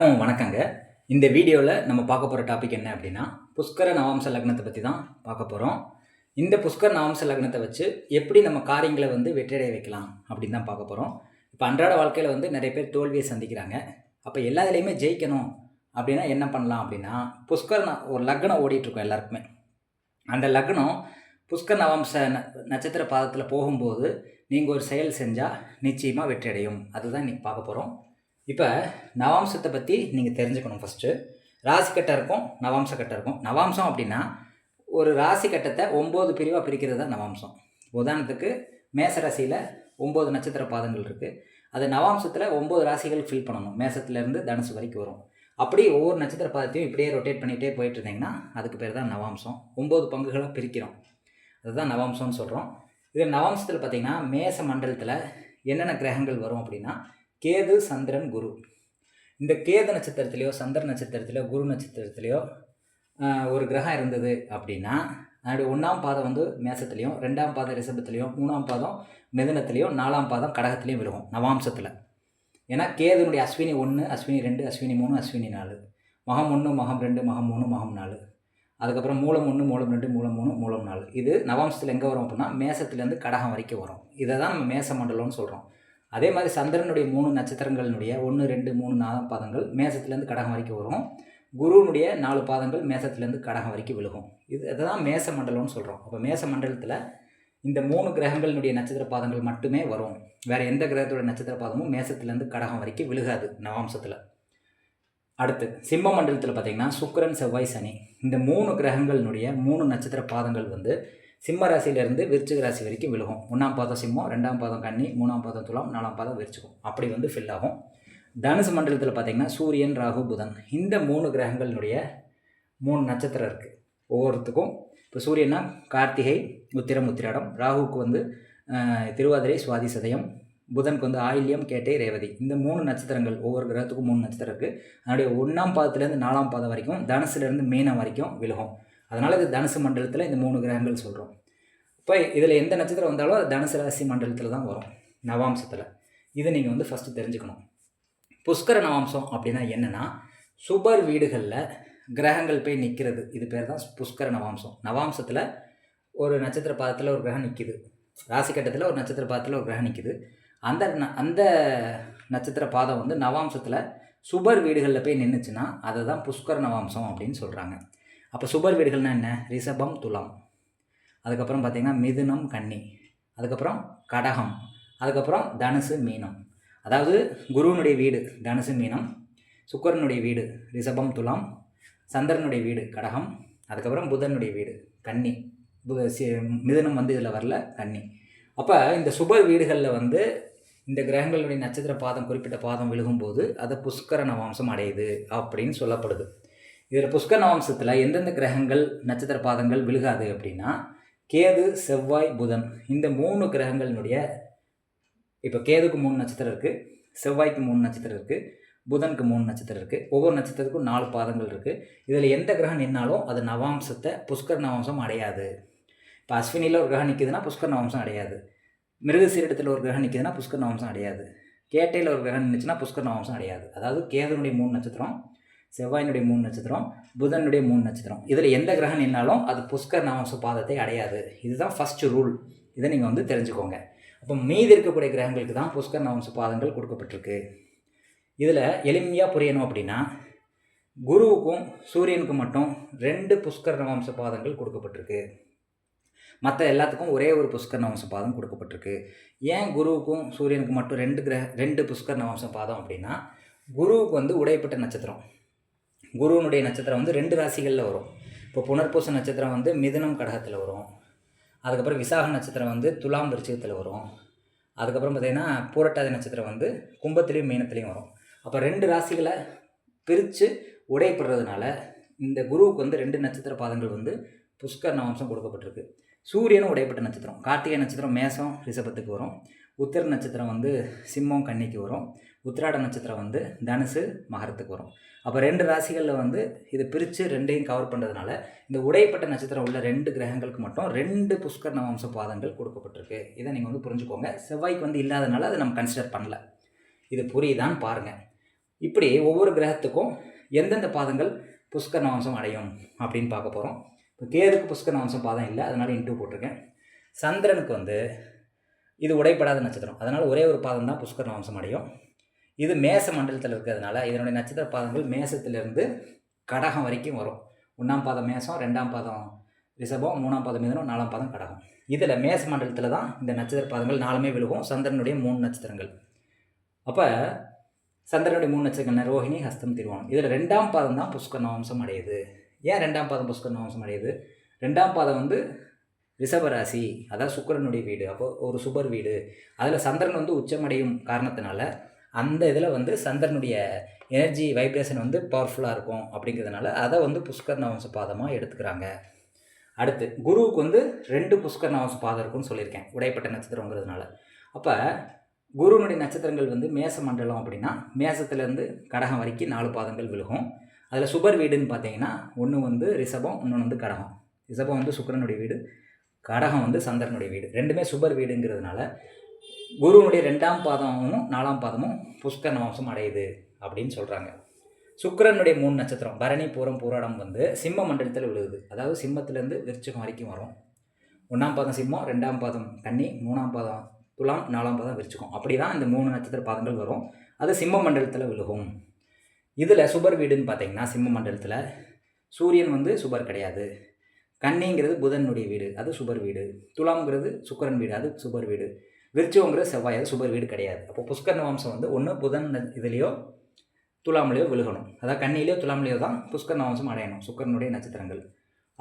வணக்கங்க. இந்த வீடியோவில் நம்ம பார்க்க போகிற டாபிக் என்ன அப்படின்னா புஷ்கர நவாம்ச லக்னத்தை பற்றி தான் பார்க்க போகிறோம் இந்த புஷ்கர நவாம்ச லக்னத்தை வச்சு எப்படி நம்ம காரியங்களை வந்து வெற்றியடைய வைக்கலாம் அப்படின்னு தான் பார்க்க போகிறோம் இப்போ அன்றாட வாழ்க்கையில் வந்து நிறைய பேர் தோல்வியை சந்திக்கிறாங்க. அப்போ எல்லாத்துலேயுமே ஜெயிக்கணும் அப்படின்னா என்ன பண்ணலாம் அப்படின்னா புஷ்கர ஒரு லக்னம் ஓடிட்டுருக்கோம் எல்லாருக்குமே. அந்த லக்னம் புஷ்கர் நவாம்ச ந- நட்சத்திர பாதத்தில் போகும்போது நீங்கள் ஒரு செயல் செஞ்சால் நிச்சயமாக வெற்றி அடையும் அதுதான் இன்றைக்கி பார்க்க போகிறோம் இப்போ நவாம்சத்தை பற்றி நீங்கள் தெரிஞ்சுக்கணும் ஃபஸ்ட்டு ராசி கட்டம் இருக்கும் நவாம்ச கட்டம் இருக்கும். நவாம்சம் அப்படின்னா ஒரு ராசி கட்டத்தை ஒம்பது பிரிவாக பிரிக்கிறது தான் நவாம்சம். உதாரணத்துக்கு மேச ராசியில் ஒம்பது நட்சத்திர பாதங்கள் இருக்குது அது நவாம்சத்தில் ஒம்பது ராசிகள் ஃபில் பண்ணணும். மேசத்துலேருந்து தனுசு வரைக்கும் வரும். அப்படி ஒவ்வொரு நட்சத்திர பாதத்தையும் இப்படியே ரொட்டேட் பண்ணிகிட்டே போயிட்டு இருந்தீங்கன்னா அதுக்கு பேர் தான் நவாம்சம். ஒம்பது பங்குகளாக பிரிக்கிறோம். அதுதான் நவாம்சம்னு சொல்கிறோம் இது நவாம்சத்தில் பார்த்திங்கன்னா மேச மண்டலத்தில் என்னென்ன கிரகங்கள் வரும் அப்படின்னா கேது சந்திரன் குரு. இந்த கேது நட்சத்திரத்திலையோ சந்திர நட்சத்திரத்திலையோ குரு நட்சத்திரத்திலையோ ஒரு கிரகம் இருந்தது அப்படின்னா அதனுடைய ஒன்றாம் பாதம் வந்து மேசத்துலேயும் ரெண்டாம் பாதம் ரிஷபத்துலேயும் மூணாம் பாதம் மிதனத்துலேயும் நாலாம் பாதம் கடகத்துலேயும் விழுகும் நவாம்சத்தில். ஏன்னா கேதுனுடைய அஸ்வினி ஒன்று அஸ்வினி ரெண்டு அஸ்வினி மூணு அஸ்வினி நாலு. மகம் ஒன்று மகம் ரெண்டு மகம் மூணு மகம் நாலு. அதுக்கப்புறம் மூலம் ஒன்று மூலம் ரெண்டு மூலம் மூணு மூலம் நாலு. இது நவாம்சத்தில் எங்கே வரும் அப்படின்னா மேசத்துலேருந்து கடகம் வரைக்கும் வரும். இதை தான் நம்ம மேச மண்டலம்னு சொல்கிறோம் அதே மாதிரி சந்திரனுடைய மூணு நட்சத்திரங்களினுடைய ஒன்று ரெண்டு மூணு நாலாம் பாதங்கள் மேசத்துலேருந்து கடகம் வரைக்கும் வரும். குருவினுடைய நாலு பாதங்கள் மேசத்துலேருந்து கடகம் வரைக்கும் விழுகும். இது இதுதான் மேச மண்டலம்னு சொல்கிறோம் அப்போ மேச மண்டலத்தில் இந்த மூணு கிரகங்களினுடைய நட்சத்திர பாதங்கள் மட்டுமே வரும். வேறு எந்த கிரகத்தோட நட்சத்திர பாதமும் மேசத்துலேருந்து கடகம் வரைக்கும் விழுகாது நவாம்சத்தில். அடுத்து சிம்ம மண்டலத்தில் பார்த்திங்கன்னா சுக்கரன் செவ்வாய் சனி. இந்த மூணு கிரகங்களினுடைய மூணு நட்சத்திர பாதங்கள் வந்து சிம்ம ராசியிலேருந்து விருச்சிக ராசி வரைக்கும் விழுகும். ஒன்றாம் பாதம் சிம்மம் ரெண்டாம் பாதம் கன்னி மூணாம் பாதம் துலாம் நாலாம் பாதம் விரிச்சிக்கும் அப்படி வந்து ஃபில் ஆகும். தனுசு மண்டலத்தில் பார்த்தீங்கன்னா சூரியன் ராகு புதன். இந்த மூணு கிரகங்களினுடைய மூணு நட்சத்திரம் இருக்குது ஒவ்வொருத்துக்கும் இப்போ சூரியன்னா கார்த்திகை உத்திரம் உத்திராடம். ராகுவுக்கு வந்து திருவாதிரை சுவாதி சதயம். புதனுக்கு வந்து ஆயில்யம் கேட்டை ரேவதி. இந்த மூணு நட்சத்திரங்கள் ஒவ்வொரு கிரகத்துக்கும் மூணு நட்சத்திரம் இருக்குது அதனுடைய ஒன்றாம் பாதத்துலேருந்து நாலாம் பாதம் வரைக்கும் தனுசுலேருந்து மீனம் வரைக்கும் விழுகும். அதனால் இது தனுசு மண்டலத்தில் இந்த மூணு கிரகங்கள் சொல்கிறோம் இப்போ இதில் எந்த நட்சத்திரம் வந்தாலும் அது தனுசு ராசி மண்டலத்தில் தான் வரும் நவாம்சத்தில். இதை நீங்கள் வந்து ஃபஸ்ட்டு தெரிஞ்சுக்கணும். புஷ்கர நவாம்சம் அப்படின்னா என்னென்னா சுபர் வீடுகளில் கிரகங்கள் போய் நிற்கிறது இது பேர் தான் புஷ்கர நவாம்சம். நவாம்சத்தில் ஒரு நட்சத்திர பாதத்தில் ஒரு கிரகம் நிற்கிது ராசி கட்டத்தில் ஒரு நட்சத்திர பாதத்தில் ஒரு கிரகம் நிற்கிது அந்த ந- அந்த நட்சத்திர பாதம் வந்து நவாம்சத்தில் சுபர் வீடுகளில் போய் நின்றுச்சுன்னா அதை தான் புஷ்கர நவாம்சம் அப்படின்னு சொல்கிறாங்க அப்போ சுபர் வீடுகள்னால் என்ன? ரிஷபம் துலாம். அதுக்கப்புறம் பார்த்திங்கன்னா மிதுனம் கன்னி அதுக்கப்புறம் கடகம் அதுக்கப்புறம் தனுசு மீனம். அதாவது குருவினுடைய வீடு தனுசு மீனம் சுக்கரனுடைய வீடு ரிஷபம் துலாம் சந்திரனுடைய வீடு கடகம் அதுக்கப்புறம் புதனுடைய வீடு கன்னி. புத மிதுனம் வந்து இதில் வரல கன்னி. அப்போ இந்த சுபர் வீடுகளில் வந்து இந்த கிரகங்களுடைய நட்சத்திர பாதம் குறிப்பிட்ட பாதம் விழுகும்போது அதை புஷ்கர நவாம்சம் அடையுது அப்படின்னு சொல்லப்படுது. இதில் புஷ்கர நவாம்சத்தில் எந்தெந்த கிரகங்கள் நட்சத்திர பாதங்கள் விழுகாது அப்படின்னா கேது செவ்வாய் புதன். இந்த மூணு கிரகங்களினுடைய இப்போ கேதுக்கு மூணு நட்சத்திரம் இருக்குது செவ்வாய்க்கு மூணு நட்சத்திரம் இருக்குது புதனுக்கு மூணு நட்சத்திரம் இருக்குது ஒவ்வொரு நட்சத்திரத்துக்கும் நாலு பாதங்கள் இருக்குது இதில் எந்த கிரகம் நின்னாலும் அது நவாம்சத்தை புஷ்கர் நவாம்சம் அடையாது. இப்போ அஸ்வினியில் ஒரு கிரகம் நிற்குதுன்னா புஷ்கர் நவாம்சம் அடையாது. மிருகசீரிடத்தில் ஒரு கிரகம் நிற்குதுன்னா புஷ்கர் நவாம்சம் அடையாது. கேட்டையில் ஒரு கிரகம் நின்றுச்சுன்னா புஷ்கர் நவாம்சம் அடையாது. அதாவது கேதுனுடைய மூணு நட்சத்திரம் செவ்வாயினுடைய மூணு நட்சத்திரம் புதனுடைய மூணு நட்சத்திரம். இதில் எந்த கிரகம் நின்னாலும் அது புஷ்கர் நவம்ச பாதத்தை அடையாது. இதுதான் ஃபஸ்ட்டு ரூல் இதை நீங்கள் வந்து தெரிஞ்சுக்கோங்க. அப்போ மீதி இருக்கக்கூடிய கிரகங்களுக்கு தான் புஷ்கர் நவம்ச பாதங்கள் கொடுக்கப்பட்டிருக்கு. இதில் எளிமையாக புரியணும் அப்படின்னா குருவுக்கும் சூரியனுக்கும் மட்டும் ரெண்டு புஷ்கர் நவம்ச பாதங்கள் கொடுக்கப்பட்டிருக்கு. மற்ற எல்லாத்துக்கும் ஒரே ஒரு புஷ்கர் நவம்ச பாதம் கொடுக்கப்பட்டிருக்கு. ஏன் குருவுக்கும் சூரியனுக்கு மட்டும் ரெண்டு கிரக ரெண்டு புஷ்கர் நவம்ச பாதம் அப்படின்னா குருவுக்கு வந்து உடைப்பட்ட நட்சத்திரம். குருவனுடைய நட்சத்திரம் வந்து ரெண்டு ராசிகளில் வரும். இப்போ புனர்பூச நட்சத்திரம் வந்து மிதுனம் கடகத்தில் வரும். அதுக்கப்புறம் விசாக நட்சத்திரம் வந்து துலாம் விருச்சிகத்தில் வரும். அதுக்கப்புறம் பார்த்திங்கன்னா பூரட்டாதி நட்சத்திரம் வந்து கும்பத்துலேயும் மீனத்துலேயும் வரும். அப்போ ரெண்டு ராசிகளை பிரித்து உடையப்படுறதுனால இந்த குருவுக்கு வந்து ரெண்டு நட்சத்திர பாதங்கள் வந்து புஷ்கர் நவம்சம் கொடுக்கப்பட்டிருக்கு. சூரியனும் உடைப்பட்ட நட்சத்திரம். கார்த்திகை நட்சத்திரம் மேசம் ரிஷபத்துக்கு வரும். உத்திர நட்சத்திரம் வந்து சிம்மம் கன்னிக்கு வரும். உத்திராட நட்சத்திரம் வந்து தனுசு மகரத்துக்கு வரும். அப்போ ரெண்டு ராசிகளில் வந்து இதை பிரித்து ரெண்டையும் கவர் பண்ணுறதுனால இந்த உடைப்பட்ட நட்சத்திரம் உள்ள ரெண்டு கிரகங்களுக்கு மட்டும் ரெண்டு புஷ்கர் நவம்ச பாதங்கள் கொடுக்கப்பட்டிருக்கு. இதை நீங்கள் வந்து புரிஞ்சுக்கோங்க. செவ்வாய்க்கு வந்து இல்லாதனால அதை நம்ம கன்சிடர் பண்ணல. இது புரியுதான்னு பாருங்கள் இப்படி ஒவ்வொரு கிரகத்துக்கும் எந்தெந்த பாதங்கள் புஷ்கர் நவம்சம் அடையும் அப்படின்னு பார்க்க போகிறோம் இப்போ கேதுக்கு புஷ்கர் நவம்சம் பாதம் இல்லை அதனால் இன்ட்டு போட்டிருக்கேன். சந்திரனுக்கு வந்து இது உடைப்படாத நட்சத்திரம். அதனால் ஒரே ஒரு பாதம் தான் புஷ்கர் நவம்சம் அடையும். இது மேச மண்டலத்தில் இருக்கிறதுனால இதனுடைய நட்சத்திர பாதங்கள் மேசத்திலிருந்து கடகம் வரைக்கும் வரும். ஒன்றாம் பாதம் மேசம் ரெண்டாம் பாதம் ரிஷபம் மூணாம் பாதம் மிதனம் நாலாம் பாதம் கடகம். இதில் மேச மண்டலத்தில் தான் இந்த நட்சத்திர பாதங்கள் நாலுமே விழுகும். சந்திரனுடைய மூணு நட்சத்திரங்கள். அப்போ சந்திரனுடைய மூணு நட்சத்திரங்கள் ரோஹிணி ஹஸ்தம் திருவோணம். இதில் ரெண்டாம் பாதம் தான் புஷ்கர நவம்சம் அடையுது. ஏன் ரெண்டாம் பாதம் புஷ்கர நவம்சம் அடையுது? ரெண்டாம் பாதம் வந்து ரிஷபராசி அதாவது சுக்கிரனுடைய வீடு அப்போது ஒரு சுபர் வீடு. அதில் சந்திரன் வந்து உச்சமடையும் காரணத்தினால அந்த இதில் வந்து சந்திரனுடைய எனர்ஜி வைப்ரேஷன் வந்து பவர்ஃபுல்லாக இருக்கும் அப்படிங்கிறதுனால அதை வந்து புஷ்கர் நவம்ச பாதமாக எடுத்துக்கிறாங்க. அடுத்து குருவுக்கு வந்து ரெண்டு புஷ்கர் நவம்ச பாதம் இருக்கும்னு சொல்லியிருக்கேன் உடைப்பட்ட நட்சத்திரங்கிறதுனால. அப்போ குருனுடைய நட்சத்திரங்கள் வந்து மேச மண்டலம் அப்படின்னா மேசத்துலேருந்து கடகம் வரைக்கும் நாலு பாதங்கள் விழுகும். அதில் சுபர் வீடுன்னு பார்த்தீங்கன்னா ஒன்று வந்து ரிஷபம் இன்னொன்று வந்து கடகம். ரிஷபம் வந்து சுக்கரனுடைய வீடு கடகம் வந்து சந்திரனுடைய வீடு. ரெண்டுமே சுபர் வீடுங்கிறதுனால குருவனுடைய ரெண்டாம் பாதமும் நாலாம் பாதமும் புஷ்கர மாம்சம் அடையுது அப்படின்னு சொல்கிறாங்க சுக்கரனுடைய மூணு நட்சத்திரம் பரணி பூரம் பூராடம் வந்து சிம்ம மண்டலத்தில் விழுகுது. அதாவது சிம்மத்திலேருந்து விருச்சகம் வரைக்கும் வரும். ஒன்றாம் பாதம் சிம்மம் ரெண்டாம் பாதம் கன்னி மூணாம் பாதம் துலாம் நாலாம் பாதம் விரிச்சுக்கும் அப்படி தான் இந்த மூணு நட்சத்திர பாதங்கள் வரும். அது சிம்ம மண்டலத்தில் விழுகும். இதில் சுபர் வீடுன்னு பார்த்தீங்கன்னா சிம்ம மண்டலத்தில் சூரியன் வந்து சுபர் கிடையாது. கன்னிங்கிறது புதனுடைய வீடு அது சுபர் வீடு. துலாம்ங்கிறது சுக்கரன் வீடு அது சுபர் வீடு. விருச்சோங்கிற செவ்வாய் அது சுபர் வீடு கிடையாது. அப்போ புஷ்கர்ண வம்சம் வந்து ஒன்று புதன் இதுலேயோ துலாம்லேயோ விழுகணும். அதாவது கண்ணிலேயோ துலாமலையோ தான் புஷ்கர்ண வம்சம் அடையணும். சுக்கரனுடைய நட்சத்திரங்கள்.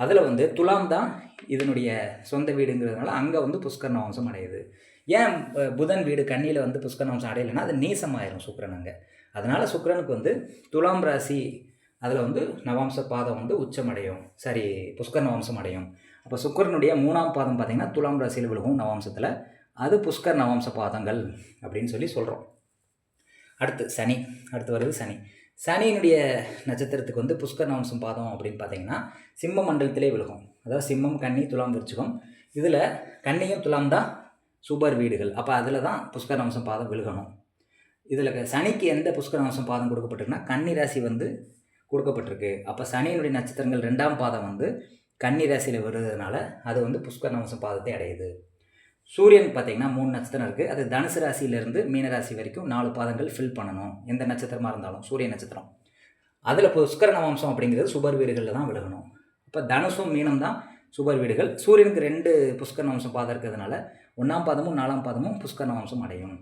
அதில் வந்து துலாம் தான் இதனுடைய சொந்த வீடுங்கிறதுனால அங்கே வந்து புஷ்கர்ண வம்சம் அடையுது. ஏன் புதன் வீடு கண்ணியில் வந்து புஷ்கர்ண வம்சம் அடையலைன்னா அது நீசமாயிரும் சுக்கரன் அங்கே. அதனால் சுக்கரனுக்கு வந்து துலாம் ராசி அதில் வந்து நவாம்ச பாதம் வந்து உச்சமடையும் சரி புஷ்கர்ண வம்சம் அடையும். அப்போ சுக்கிரனுடைய மூணாம் பாதம் பார்த்திங்கன்னா துலாம் ராசியில் விழுகும் நவாம்சத்தில். அது புஷ்கர் நவம்ச பாதங்கள் அப்படின்னு சொல்லி சொல்கிறோம் அடுத்து சனி அடுத்து வருது சனி. சனியினுடைய நட்சத்திரத்துக்கு வந்து புஷ்கர் நவம்சம் பாதம் அப்படின்னு பார்த்தீங்கன்னா சிம்ம மண்டலத்திலே விழுகும். அதாவது சிம்மம் கன்னி துலாம் விருச்சிகம். இதில் கன்னியும் துலாம் தான் சூப்பர் வீடுகள். அப்போ அதில் தான் புஷ்கர் நவம்சம் பாதம் விழுகணும். இதில் சனிக்கு எந்த புஷ்கர் நவம்சம் பாதம் கொடுக்கப்பட்டிருக்குன்னா கன்னி ராசி வந்து கொடுக்கப்பட்டிருக்கு. அப்போ சனியினுடைய நட்சத்திரங்கள் ரெண்டாம் பாதம் வந்து கன்னி ராசியில் வருதுனால அது வந்து புஷ்கர் நவம்சம் பாதத்தை அடையுது. சூரியன் பார்த்தீங்கன்னா மூணு நட்சத்திரம் இருக்குது அது தனுசு ராசியிலேருந்து மீன ராசி வரைக்கும் நாலு பாதங்கள் ஃபில் பண்ணணும். எந்த நட்சத்திரமாக இருந்தாலும் சூரிய நட்சத்திரம். அதில் புஷ்கரண வம்சம் அப்படிங்கிறது சுபர் வீடுகளில் தான் விலகணும். இப்போ தனுசும் மீனம் தான் சுபர் வீடுகள். சூரியனுக்கு ரெண்டு புஷ்கரண வம்சம் பாதம் இருக்கிறதுனால ஒன்றாம் பாதமும் நாலாம் பாதமும் புஷ்கரண வம்சம் அடையும்.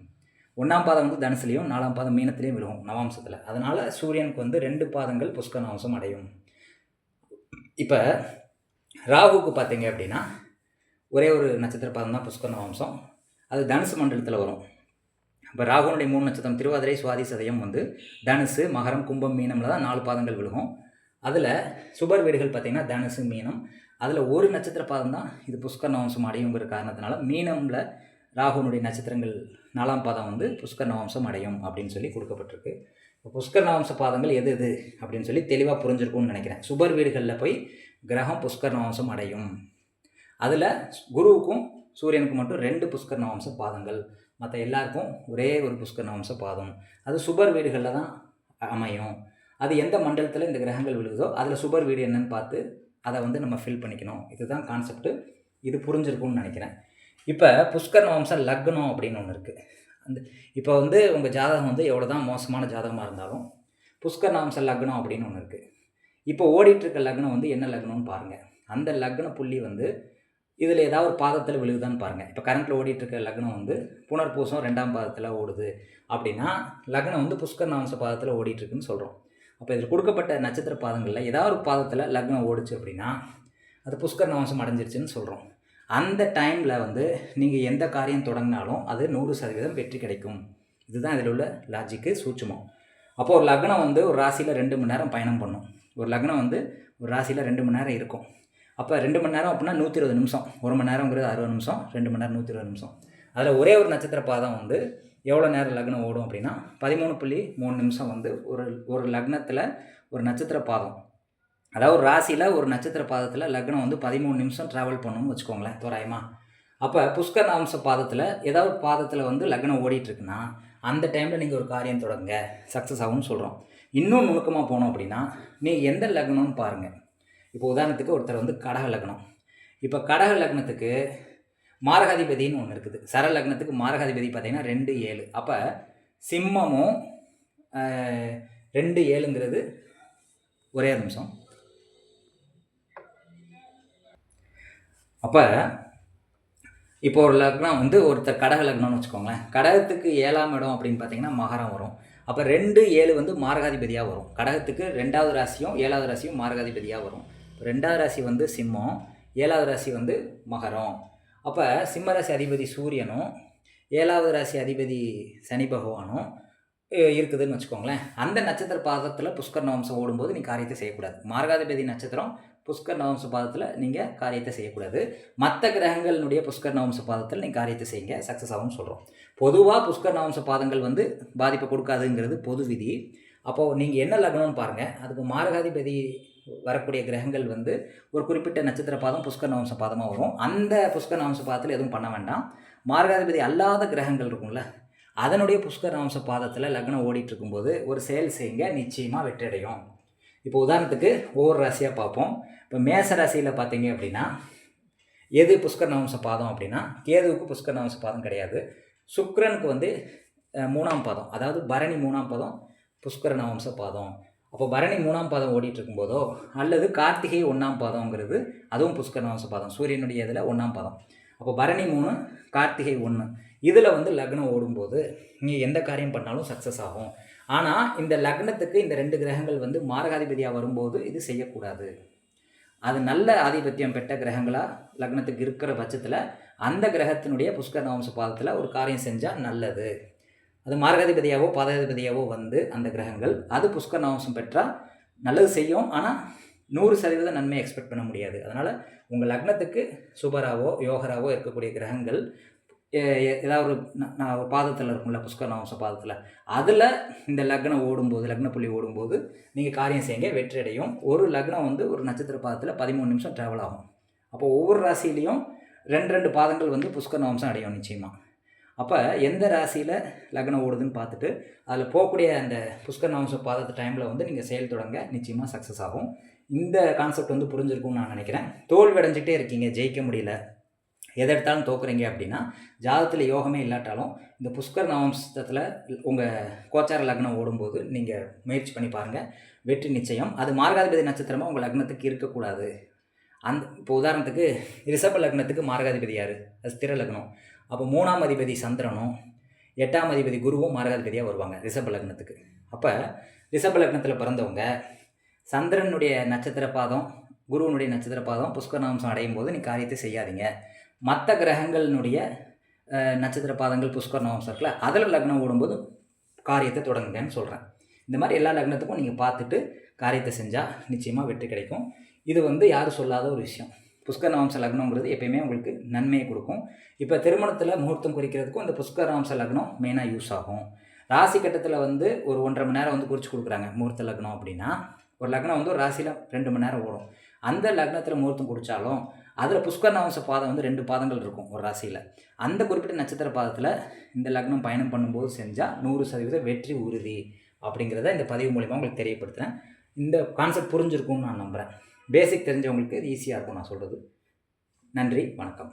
ஒன்றாம் பாதம் வந்து தனுசுலேயும் நாலாம் பாதம் மீனத்துலேயும் விழுகும் நவாம்சத்தில். அதனால் சூரியனுக்கு வந்து ரெண்டு பாதங்கள் புஷ்கரண வம்சம் அடையும். இப்போ ராகுக்கு பார்த்தீங்க அப்படின்னா ஒரே ஒரு நட்சத்திர பாதம் தான் புஷ்கரண வம்சம். அது தனுசு மண்டலத்தில் வரும். இப்போ ராகுனுடைய மூணு நட்சத்திரம் திருவாதிரை சுவாதி சதயம் வந்து தனுசு மகரம் கும்பம் மீனமில் தான் நாலு பாதங்கள் விழுகும். அதில் சுபர் வீடுகள் பார்த்திங்கன்னா தனுசு மீனம். அதில் ஒரு நட்சத்திர பாதம் தான் இது புஷ்கரண வம்சம் அடையுங்கிற காரணத்தினால மீனமில் ராகுனுடைய நட்சத்திரங்கள் நாலாம் பாதம் வந்து புஷ்கரண வம்சம் அடையும் அப்படின்னு சொல்லி கொடுக்கப்பட்டிருக்கு. இப்போ புஷ்கரண வம்ச பாதங்கள் எது எது அப்படின்னு சொல்லி தெளிவாக புரிஞ்சிருக்கும்னு நினைக்கிறேன். சுபர் வீடுகளில் போய் கிரகம் புஷ்கரண வம்சம் அடையும். அதில் குருவுக்கும் சூரியனுக்கும் மட்டும் ரெண்டு புஷ்கர்ண வம்ச பாதங்கள். மற்ற எல்லாருக்கும் ஒரே ஒரு புஷ்கர்ண வம்ச பாதம். அது சுபர் வீடுகளில் தான் அமையும். அது எந்த மண்டலத்தில் இந்த கிரகங்கள் விழுகுதோ அதில் சுபர் வீடு என்னன்னு பார்த்து அதை வந்து நம்ம ஃபில் பண்ணிக்கணும். இதுதான் கான்செப்ட்டு இது புரிஞ்சிருக்கும்னு நினைக்கிறேன். இப்போ புஷ்கர்ண வம்சம் லக்னம் அப்படின்னு ஒன்று இருக்குது அந்த இப்போ வந்து உங்கள் ஜாதகம் வந்து எவ்வளோ தான் மோசமான ஜாதகமாக இருந்தாலும் புஷ்கர்ண வம்ச லக்னம் அப்படின்னு ஒன்று இருக்குது இப்போ ஓடிட்டுருக்க லக்னம் வந்து என்ன லக்னம்னு பாருங்கள் அந்த லக்ன புள்ளி வந்து இதில் ஏதாவது ஒரு பாதத்தில் விழுகுதான்னு பாருங்கள் இப்போ கரண்ட்டில் ஓடிட்டுருக்க லக்னம் வந்து புனர்பூசம் ரெண்டாம் பாதத்தில் ஓடுது அப்படின்னா லக்னம் வந்து புஷ்கர் நவம்ச பாதத்தில் ஓடிட்டுருக்குன்னு சொல்கிறோம் அப்போ இதில் கொடுக்கப்பட்ட நட்சத்திர பாதங்களில் ஏதாவது ஒரு பாதத்தில் லக்னம் ஓடுச்சு அப்படின்னா அது புஷ்கர் நவம்சம் அடைஞ்சிருச்சுன்னு சொல்கிறோம் அந்த டைமில் வந்து நீங்கள் எந்த காரியம் தொடங்கினாலும் அது நூறு சதவீதம் வெற்றி கிடைக்கும். இதுதான் இதில் உள்ள லாஜிக்கு சூட்சமம். அப்போது ஒரு லக்னம் வந்து ஒரு ராசியில் ரெண்டு மணி நேரம் பயணம் பண்ணும். ஒரு லக்னம் வந்து ஒரு ராசியில் ரெண்டு மணி நேரம் இருக்கும். அப்போ ரெண்டு மணி நேரம் அப்படின்னா நூற்றி இருபது நிமிஷம். ஒரு மணி நேரங்கிறது அறுபது நிமிஷம் ரெண்டு மணி நேரம் நூற்றி இருபது நிமிஷம். அதில் ஒரே ஒரு நட்சத்திர பாதம் வந்து எவ்வளோ நேரம் லக்னம் ஓடும் அப்படின்னா பதிமூணு புள்ளி மூணு நிமிஷம் வந்து ஒரு ஒரு லக்னத்தில் ஒரு நட்சத்திர பாதம் அதாவது ஒரு ராசியில் ஒரு நட்சத்திர பாதத்தில் லக்னம் வந்து பதிமூணு நிமிஷம் ட்ராவல் பண்ணணும்னு வச்சுக்கோங்களேன் தோராயமாக அப்போ புஷ்கர் நாம்ச பாதத்தில் ஏதாவது பாதத்தில் வந்து லக்னம் ஓடிட்டுருக்குன்னா அந்த டைமில் நீங்கள் ஒரு காரியம் தொடங்க சக்ஸஸ் ஆகும்னு சொல்கிறோம் இன்னும் நுணுக்கமாக போனோம் அப்படின்னா நீ எந்த லக்னம்னு பாருங்கள் இப்போ உதாரணத்துக்கு ஒருத்தர் வந்து கடக லக்னம். இப்போ கடக லக்னத்துக்கு மாரகாதிபதின்னு ஒன்று இருக்குது. சர லக்னத்துக்கு மாரகாதிபதி பார்த்தீங்கன்னா ரெண்டு ஏழு. அப்போ சிம்மமும் ரெண்டு ஏழுங்கிறது ஒரே நிமிஷம். அப்போ இப்போ ஒரு லக்னம் வந்து ஒருத்தர் கடக லக்னம்னு வச்சுக்கோங்களேன். கடகத்துக்கு ஏழாம் இடம் அப்படின்னு பார்த்தீங்கன்னா மகரம் வரும். அப்போ ரெண்டு ஏழு வந்து மாரகாதிபதியாக வரும். கடகத்துக்கு ரெண்டாவது ராசியும் ஏழாவது ராசியும் மாரகாதிபதியாக வரும். ரெண்டாவது ராசி வந்து சிம்மம் ஏழாவது ராசி வந்து மகரம். அப்போ சிம்ம ராசி அதிபதி சூரியனும் ஏழாவது ராசி அதிபதி சனி பகவானும் இருக்குதுன்னு வச்சுக்கோங்களேன். அந்த நட்சத்திர பாதத்தில் புஷ்கர் நவம்சம் ஓடும்போது நீ காரியத்தை செய்யக்கூடாது. மார்காதிபதி நட்சத்திரம் புஷ்கர் நவம்ச பாதத்தில் நீங்கள் காரியத்தை செய்யக்கூடாது. மற்ற கிரகங்களினுடைய புஷ்கர் நவம்ச பாதத்தில் நீங்கள் காரியத்தை செய்யுங்க. சக்ஸஸ் ஆகும்னு சொல்கிறோம் பொதுவாக புஷ்கர் நவம்ச பாதங்கள் வந்து பாதிப்பை கொடுக்காதுங்கிறது பொது விதி. அப்போது நீங்கள் என்ன லக்னம்னு பாருங்கள் அதுக்கு மார்காதிபதி வரக்கூடிய கிரகங்கள் வந்து ஒரு குறிப்பிட்ட நட்சத்திர பாதம் புஷ்கர் நவம்ச பாதமாக வரும். அந்த புஷ்கர் நவம்ச பாதத்தில் எதுவும் பண்ண வேண்டாம். மார்காதிபதி அல்லாத கிரகங்கள் இருக்கும்ல அதனுடைய புஷ்கர் நவம்ச பாதத்தில் லக்னம் ஓடிட்டு இருக்கும்போது ஒரு செயல் செய்யுங்க நிச்சயமாக வெற்றியடையும் இப்போ உதாரணத்துக்கு ஒவ்வொரு ராசியாக பார்ப்போம். இப்போ மேச ராசியில் பார்த்தீங்க அப்படின்னா எது புஷ்கர் நவம்ச பாதம் அப்படின்னா கேதுவுக்கு புஷ்கர் நவம்ச பாதம் கிடையாது. சுக்கரனுக்கு வந்து மூணாம் பாதம் அதாவது பரணி மூணாம் பாதம் புஷ்கர நவம்ச பாதம். அப்போ பரணி மூணாம் பாதம் ஓடிட்டு இருக்கும்போதோ அல்லது கார்த்திகை ஒன்றாம் பாதங்கிறது அதுவும் புஷ்கர பாதம் சூரியனுடைய இதில் ஒன்றாம் பாதம். அப்போ பரணி மூணு கார்த்திகை ஒன்று இதில் வந்து லக்னம் ஓடும்போது நீ எந்த காரியம் பண்ணாலும் சக்ஸஸ் ஆகும். ஆனால் இந்த லக்னத்துக்கு இந்த ரெண்டு கிரகங்கள் வந்து மாரகாதிபதியாக வரும்போது இது செய்யக்கூடாது. அது நல்ல ஆதிபத்தியம் பெற்ற கிரகங்களாக லக்னத்துக்கு இருக்கிற பட்சத்தில் அந்த கிரகத்தினுடைய புஷ்கர வம்ச பாதத்தில் ஒரு காரியம் செஞ்சால் நல்லது. அது மார்காதிபதியாவோ பாதாதிபதியாவோ வந்து அந்த கிரகங்கள். அது புஷ்கர நவம்சம் பெற்றால் நல்லது செய்யும். ஆனால் நூறு சதவீத நன்மை எக்ஸ்பெக்ட் பண்ண முடியாது. அதனால் உங்கள் லக்னத்துக்கு சுபராவோ யோகராவோ இருக்கக்கூடிய கிரகங்கள் ஏதாவது ஒரு நான் ஒரு பாதத்தில் இருக்கும்ல புஷ்கர நவம்ச பாதத்தில். அதில் இந்த லக்னம் ஓடும்போது லக்ன புள்ளி ஓடும்போது நீங்கள் காரியம் செய்யுங்க வெற்றி அடையும். ஒரு லக்னம் வந்து ஒரு நட்சத்திர பாதத்தில் பதிமூணு நிமிஷம் ட்ராவல் ஆகும். அப்போ ஒவ்வொரு ராசியிலையும் ரெண்டு ரெண்டு பாதங்கள் வந்து புஷ்கர நவம்சம் அடையும் நிச்சயமாக அப்போ எந்த ராசியில் லக்னம் ஓடுதுன்னு பார்த்துட்டு அதில் போகக்கூடிய அந்த புஷ்கர் நவம்சம் பார்த்த டைமில் வந்து நீங்கள் செயல் தொடங்க நிச்சயமாக சக்ஸஸ் ஆகும். இந்த கான்செப்ட் வந்து புரிஞ்சிருக்கும்னு நான் நினைக்கிறேன். தோல்வி அடைஞ்சிட்டே இருக்கீங்க ஜெயிக்க முடியல. எதை எடுத்தாலும் தோக்குறீங்க அப்படின்னா ஜாதத்தில் யோகமே இல்லாட்டாலும் இந்த புஷ்கர் நவம்சத்தில் உங்கள் கோச்சார லக்னம் ஓடும்போது நீங்கள் முயற்சி பண்ணி பாருங்கள் வெற்றி நிச்சயம். அது மார்காதிபதி நட்சத்திரமாக உங்கள் லக்னத்துக்கு இருக்கக்கூடாது. அந்த இப்போ உதாரணத்துக்கு ரிஷப லக்னத்துக்கு மார்காதிபதி யார்? அது ஸ்திர லக்னம். அப்போ மூணாம் அதிபதி சந்திரனும் எட்டாம் அதிபதி குருவும் மாரகாதிபதியாக வருவாங்க ரிஷப லக்னத்துக்கு. அப்போ ரிஷப லக்னத்தில் பிறந்தவங்க சந்திரனுடைய நட்சத்திர பாதம் குருவனுடைய நட்சத்திர பாதம் புஷ்கரநாம்சம் அடையும் போது நீ காரியத்தை செய்யாதீங்க. மற்ற கிரகங்களினுடைய நட்சத்திர பாதங்கள் புஷ்கரநாம்சம் இருக்குல்ல அதில் லக்னம் ஓடும்போது காரியத்தை தொடங்குங்கன்னு சொல்கிறேன் இந்த மாதிரி எல்லா லக்னத்துக்கும் நீங்கள் பார்த்துட்டு காரியத்தை செஞ்சால் நிச்சயமாக வெற்றி கிடைக்கும். இது வந்து யாரும் சொல்லாத ஒரு விஷயம். புஷ்கராம்ச லக்னங்கிறது எப்பயுமே உங்களுக்கு நன்மையை கொடுக்கும். இப்போ திருமணத்தில் முகூர்த்தம் குறிக்கிறதுக்கும் இந்த புஷ்கராம்ச லக்னம் மெயினாக யூஸ் ஆகும். ராசி கட்டத்தில் வந்து ஒரு ஒன்றரை மணி நேரம் வந்து குறித்து கொடுக்குறாங்க முகூர்த்த லக்னம் அப்படின்னா. ஒரு லக்னம் வந்து ஒரு ராசியில் ரெண்டு மணி நேரம் ஓடும். அந்த லக்னத்தில் முகூர்த்தம் குடித்தாலும் அதில் புஷ்கரநாம்ச பாதம் வந்து ரெண்டு பாதங்கள் இருக்கும் ஒரு ராசியில். அந்த குறிப்பிட்ட நட்சத்திர பாதத்தில் இந்த லக்னம் பயணம் பண்ணும்போது செஞ்சால் நூறு சதவீத வெற்றி உறுதி அப்படிங்கிறத இந்த பதிவு மூலிமா உங்களுக்கு தெரியப்படுத்துகிறேன் இந்த கான்செப்ட் புரிஞ்சிருக்கும்னு நான் நம்புகிறேன் பேசிக் தெரிஞ்சவங்களுக்கு இது ஈஸியாக இருக்கும் நான் சொல்கிறது நன்றி வணக்கம்.